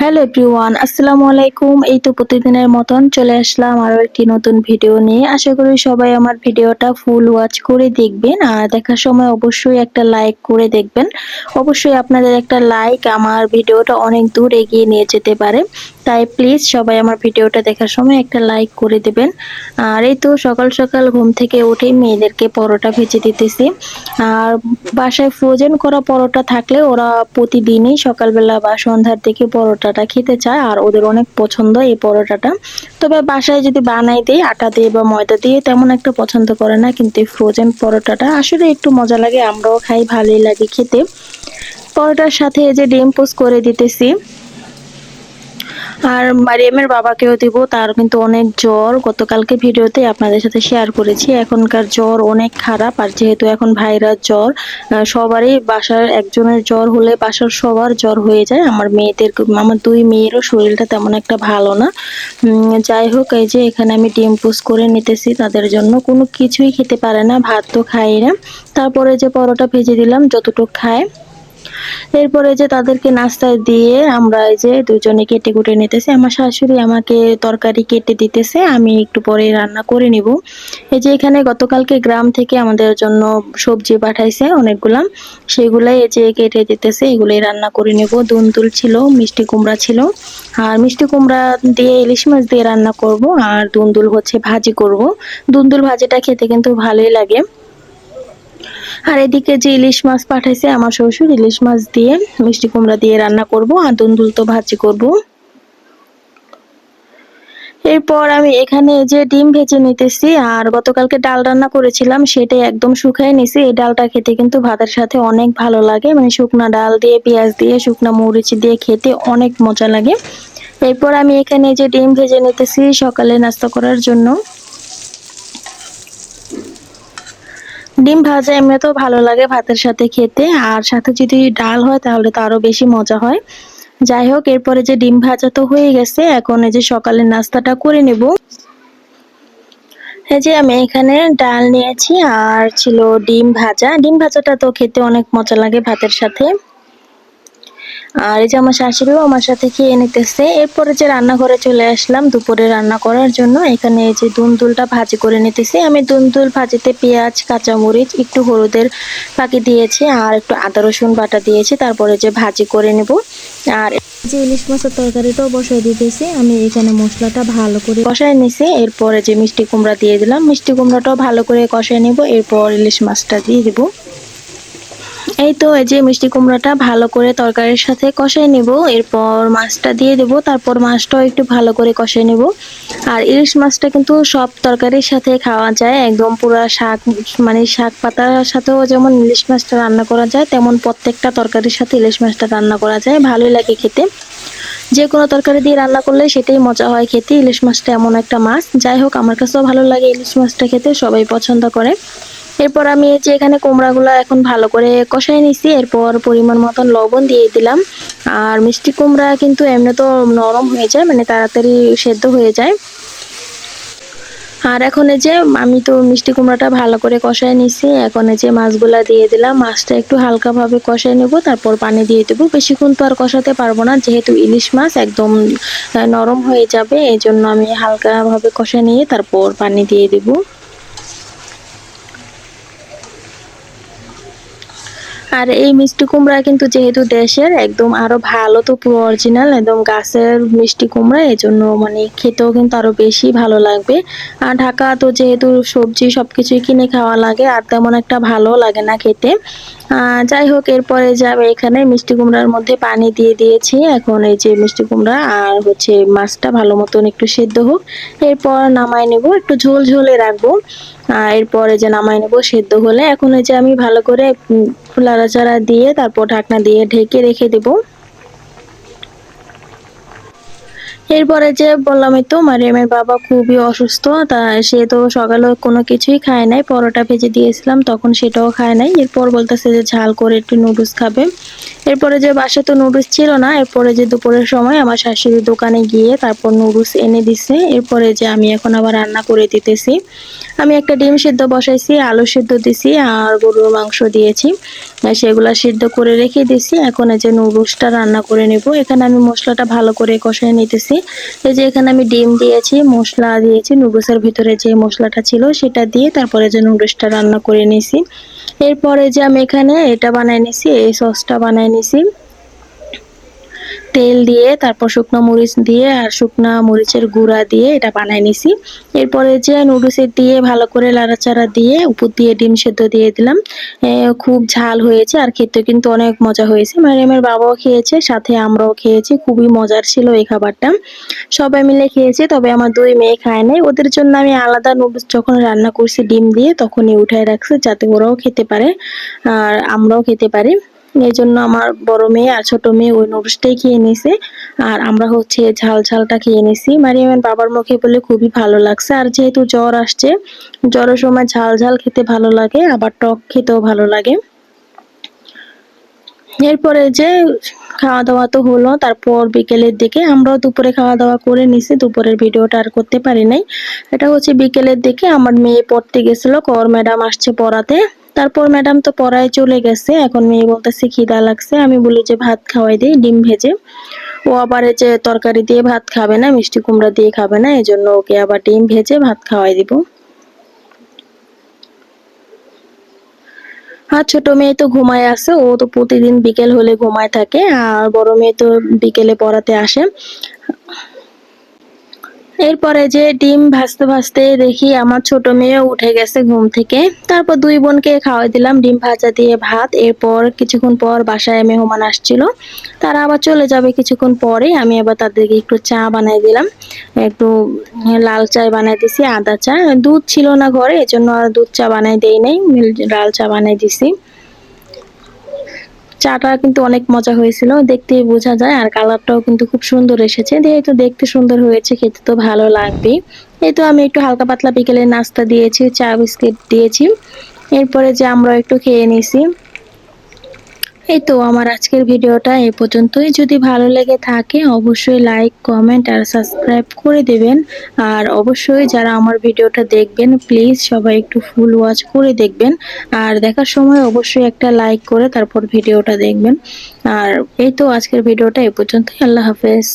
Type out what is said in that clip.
Hello everyone আসসালামু আলাইকুম এই তো প্রতিদিনের মতন চলে আসলাম আরও একটি নতুন ভিডিও নিয়ে। আশা করি সবাই আমার ভিডিওটা ফুল ওয়াচ করে দেখবেন। আর দেখার সময় অবশ্যই একটা লাইক করে দেখবেন। অবশ্যই আপনাদের একটা লাইক আমার ভিডিওটা অনেক দূর এগিয়ে নিয়ে যেতে পারে। তাই প্লিজ সবাই আমার ভিডিওটা দেখার সময় একটা লাইক করে দেবেন। আর এই তো সকাল সকাল ঘুম থেকে উঠেই মেয়েদেরকে পরোটা ভেজে দিতেছি। আর বাসায় ফ্রোজেন করা পরোটা থাকলে ওরা প্রতিদিনই সকালবেলা বা সন্ধ্যার দিকে পরোটাটা খেতে চায় আর ওদের অনেক পছন্দ এই পরোটাটা। তবে বাসায় যদি বানাই দিই, আটা দিয়ে বা ময়দা দিয়ে তেমন একটা পছন্দ করে না, কিন্তু এই ফ্রোজেন পরোটাটা আসলে একটু মজা লাগে, আমরাও খাই, ভালোই লাগে খেতে। পরোটার সাথে এই যে ডিম পোস্ট করে দিতেছি। আর মারিয়ামের বাবাকেও দিব তার কিন্তু অনেক জ্বর। গতকালকে ভিডিওতে আপনাদের সাথে শেয়ার করেছি, এখনকার জ্বর অনেক খারাপ আর যেহেতু এখন ভাইরাস জ্বর সবারই বাসার একজনের জ্বর হলে বাসার সবার জ্বর হয়ে যায়। আমার মেয়েদের, আমার দুই মেয়েরও শরীরটা তেমন একটা ভালো না। যাই হোক, এই যে এখানে আমি ডিম পুষ করে নিতেছি, তাদের জন্য কোনো কিছুই খেতে পারে না, ভাত তো খাই না। তারপরে যে পরোটা ভেজে দিলাম, যতটুকু খায়। এরপরে যে তাদেরকে নাস্তায় দিয়ে আমরা এই যে দুজনে কেটে কুটে নিতেছি। আমার শাশুড়ি আমাকে তরকারি কেটে দিতেছে, আমি একটু পরে রান্না করে নিব। এই যে এখানে গতকালকে গ্রাম থেকে আমাদের জন্য সবজি পাঠাইছে অনেকগুলা, সেগুলাই এই যে কেটে দিতেছে, এগুলোই রান্না করে নেব। দুন্দুল ছিল মিষ্টি কুমড়া ছিল। আর মিষ্টি কুমড়া দিয়ে ইলিশ মাছ দিয়ে রান্না করব, আর দুন্দুল হচ্ছে ভাজি করব। দুন্দুল ভাজিটা খেতে কিন্তু ভালোই লাগে। আর এদিকে যে ইলিশ মাছ পাঠাইছে, আমার শ্বশুর ইলিশ মাছ দিয়ে মিষ্টি কুমড়া দিয়ে রান্না করব, আর দুন্দুল তো ভাজি করব। এরপর আমি এখানে যে ডিম ভেজে নিতেছি, আর গতকালকে ডাল রান্না করেছিলাম, সেটাই একদম শুকাই নিছি। এই ডালটা খেতে কিন্তু ভাতের সাথে অনেক ভালো লাগে মানে শুকনা ডাল দিয়ে, পেঁয়াজ দিয়ে, শুকনা মরিচ দিয়ে খেতে অনেক মজা লাগে। এরপর আমি এখানে যে ডিম ভেজে নিতেছি, সকালে নাস্তা করার জন্য। ডিম ভাজা এমনিতেও ভালো লাগে ভাতের সাথে খেতে। আর সাথে যদি ডাল হয়, তাহলে তো আরও বেশি মজা হয়। যাই হোক, এরপরে যে ডিম ভাজা তো হয়ে গেছে, এখন এই যে সকালের নাস্তাটা করে নেব। এই যে আমি এখানে ডাল নিয়েছি, আর ছিল ডিম ভাজা। ডিম ভাজাটা তো খেতে অনেক মজা লাগে ভাতের সাথে। আর এই যে আমার শাশুড়িও আমার সাথে খেয়ে নিতেছে। এরপরে যে রান্নাঘরে চলে আসলাম, দুপুরে রান্না করার জন্য এখানে এই যে দুলটা ভাজি করে নিতেছি। আমি দুন্দুল ভাজিতে পেঁয়াজ, কাঁচামরিচ, একটু হলুদের পাকি দিয়েছি আর একটু আদা, রসুন বাটা দিয়েছি। তারপরে যে ভাজি করে নেব। আর যে ইলিশ মাছের তরকারিটাও বসাই দিতেছি। আমি এখানে মশলাটা ভালো করে কষাই নিছি। এরপরে যে মিষ্টি কুমড়া দিয়ে দিলাম, মিষ্টি কুমড়াটাও ভালো করে কষাই নেব। এরপর ইলিশ মাছটা দিয়ে দেবো। এই তো, এই যে মিষ্টি কুমড়াটা ভালো করে তরকারির সাথে কষাই নেব। এরপর মাছটা দিয়ে দেব, তারপর মাছটাও একটু ভালো করে কষাই নেব। আর ইলিশ মাছটা কিন্তু সব তরকারির সাথে খাওয়া যায়, একদম পুরো শাক মানে শাক পাতার সাথেও যেমন ইলিশ মাছটা রান্না করা যায়, তেমন প্রত্যেকটা তরকারির সাথে ইলিশ মাছটা রান্না করা যায়, ভালোই লাগে খেতে। যে কোনো তরকারি দিয়ে রান্না করলে সেটাই মজা হয় খেতে, ইলিশ মাছটা এমন একটা মাছ। যাই হোক, আমার কাছেও ভালো লাগে ইলিশ মাছটা খেতে, সবাই পছন্দ করে। এরপর আমি এই যে এখানে কুমড়াগুলো এখন ভালো করে কষাই নিছি, এরপর পরিমাণ মতন লবণ দিয়ে দিলাম। আর মিষ্টি কুমড়া কিন্তু এমনি তো নরম হয়ে যায় মানে তাড়াতাড়ি সেদ্ধ হয়ে যায়। আর এখন এই যে আমি তো মিষ্টি কুমড়াটা ভালো করে কষাই নিছি, এখন এই যে মাছগুলা দিয়ে দিলাম, মাছটা একটু হালকাভাবে কষাই নেব, তারপর পানি দিয়ে দেবো। বেশিক্ষণ তো আর কষাতে পারব না, যেহেতু ইলিশ মাছ একদম নরম হয়ে যাবে এই জন্য আমি হালকাভাবে কষাই নিয়ে তারপর পানি দিয়ে দেবো। আর এই মিষ্টি কুমড়া কিন্তু যেহেতু দেশের, একদম আরও ভালো তো পুরো অরিজিনাল একদম গাছের মিষ্টি কুমড়া এই জন্য মানে খেতেও কিন্তু আরও বেশি ভালো লাগবে। আর ঢাকা তো যেহেতু সবজি সবকিছুই কিনে খাওয়া লাগে, আর তেমন একটা ভালো লাগে না খেতে। যাই হোক, এরপরে যাবে এখানে মিষ্টি কুমড়ার মধ্যে পানি দিয়ে দিয়েছি। এখন এই যে মিষ্টি কুমড়া আর হচ্ছে মাছটা ভালো মতন একটু সেদ্ধ হোক। এরপর নামাই নেব, একটু ঝোল ঝোলে রাখব। এরপরে যে নামাই নেব সেদ্ধ হলে। এখন এই যে আমি ভালো করে নাড়াচাড়া দিয়ে, তারপর ঢাকনা দিয়ে ঢেকে রেখে দেব। এরপরে যে বললামই তো মারিয়ামের বাবা খুবই অসুস্থ, তা সে তো সকালে কোনো কিছুই খায় নাই। পরোটা ভেজে দিয়েছিলাম, তখন সেটাও খায় নাই। এরপর বলতেছে যে, ঝাল করে একটু নুডলস খাবে। এরপরে যে বাসা তো নুডলস ছিল না, এরপরে যে দুপুরের সময় আমার শাশুড়ির দোকানে গিয়ে তারপর নুডলস এনে দিছে। এরপরে যে আমি এখন আবার রান্না করে দিতেছি। আমি একটা ডিম সিদ্ধ বসাইছি, আলু সিদ্ধ দিছি আর গরুর মাংস দিয়েছি। সেগুলা সিদ্ধ করে রেখে দিছি। এখন এই যে নুডলসটা রান্না করে নেব। এখানে আমি মশলাটা ভালো করে কষায় নিতেছি। এই যে এখানে আমি ডিম দিয়েছি, মশলা দিয়েছি, নুডলসের ভিতরে যে মশলাটা ছিল সেটা দিয়ে তারপরে যে নুডলসটা রান্না করে নিয়েছি এরপরে যে আমি এখানে এটা বানাই নিয়েছি এই সসটা বানাই নিছি। তেল দিয়ে, তারপর শুকনো মরিচ দিয়ে আর শুকনো মরিচের গুঁড়া দিয়ে এটা বানাই নিছি। এরপরে যে নুডলসের দিয়ে ভালো করে লাড়াচাড়া দিয়ে উপর দিয়ে ডিম সেদ্ধ দিয়ে দিলাম। খুব ঝাল হয়েছে আর খেতে কিন্তু অনেক মজা হয়েছে। ম্যারিয়ামের বাবাও খেয়েছে, সাথে আমরাও খেয়েছি, খুবই মজার ছিল এই খাবারটা। সবাই মিলে খেয়েছি, তবে আমার দুই মেয়ে খায় নাই। ওদের জন্য আমি আলাদা নুডলস যখন রান্না করছি ডিম দিয়ে, তখনই উঠায় রাখছি যাতে ওরাও খেতে পারে আর আমরাও খেতে পারি। এই জন্য আমার বড় মেয়ে আর ছোট মেয়ে ওই নুডলসটাই খেয়ে নিছে আর আমরা হচ্ছে ঝাল ঝালটা খেয়ে নিছি মারিয়ামের বাবার মুখে বলে খুবই ভালো লাগছে। আর যেহেতু জ্বর আসছে, জ্বরের সময় ঝাল ঝাল খেতে ভালো লাগে, আবার টক খেতেও ভালো লাগে। এরপরে যে খাওয়া দাওয়া তো হলো, তারপর বিকেলের দিকে আমরাও দুপুরে খাওয়া দাওয়া করে নিছি। দুপুরের ভিডিওটা আর করতে পারি নাই। এটা হচ্ছে বিকেলের দিকে, আমার মেয়ে পড়তে গেছিল, কর ম্যাডাম আসছে পড়াতে। তারপর ম্যাডাম তো পড়ায় চলে গেছে, এখন মেয়ে বলতেছে খিদা লাগছে, আমি বলি যে ভাত খাওয়াই দিই ডিম ভেজে। ও আবার যে তরকারি দিয়ে ভাত খাবে না, মিষ্টি কুমড়া দিয়ে খাবে না, এই জন্য ওকে আবার ডিম ভেজে ভাত খাওয়াই দিব। আর ছোট মেয়ে তো ঘুমায় আছে, ও তো প্রতিদিন বিকেল হলে ঘুমায় থাকে, আর বড় মেয়ে তো বিকেলে পড়াতে আসে। এরপরে যে ডিম ভাজতে ভাজতে দেখি আমার ছোট মেয়ে উঠে গেছে ঘুম থেকে। তারপর দুই বোনকে খাওয়াই দিলাম ডিম ভাজা দিয়ে ভাত। এরপর কিছুক্ষণ পর বাসায় মেহমান আসছিল। তারা আবার চলে যাবে কিছুক্ষণ পরে। আমি আবার তাদেরকে একটু চা বানাই দিলাম। একটু লাল চা বানাই দিছি, আদা চা। দুধ ছিল না ঘরে, এজন্য আর দুধ চা বানাই দেই নাই, লাল চা বানাই দিছি। চাটা কিন্তু অনেক মজা হয়েছিল দেখতে বোঝা যায়, আর কালারটাও কিন্তু খুব সুন্দর এসেছে। যেহেতু দেখতে সুন্দর হয়েছে, খেতে তো ভালো লাগবে এই তো আমি একটু হালকা পাতলা বিকেলে নাস্তা দিয়েছি, চা বিস্কিট দিয়েছি। এরপরে যে আমরা একটু খেয়ে নিছি এই তো আমার আজকের ভিডিওটা এ পর্যন্তই। যদি ভালো লেগে থাকে, অবশ্যই লাইক কমেন্ট আর সাবস্ক্রাইব করে দেবেন। আর অবশ্যই যারা আমার ভিডিওটা দেখবেন প্লিজ সবাই একটু ফুল ওয়াচ করে দেখবেন। আর দেখার সময় অবশ্যই একটা লাইক করে তারপর ভিডিওটা দেখবেন। আর এই তো আজকের ভিডিওটা এ পর্যন্তই। আল্লাহ হাফেজ।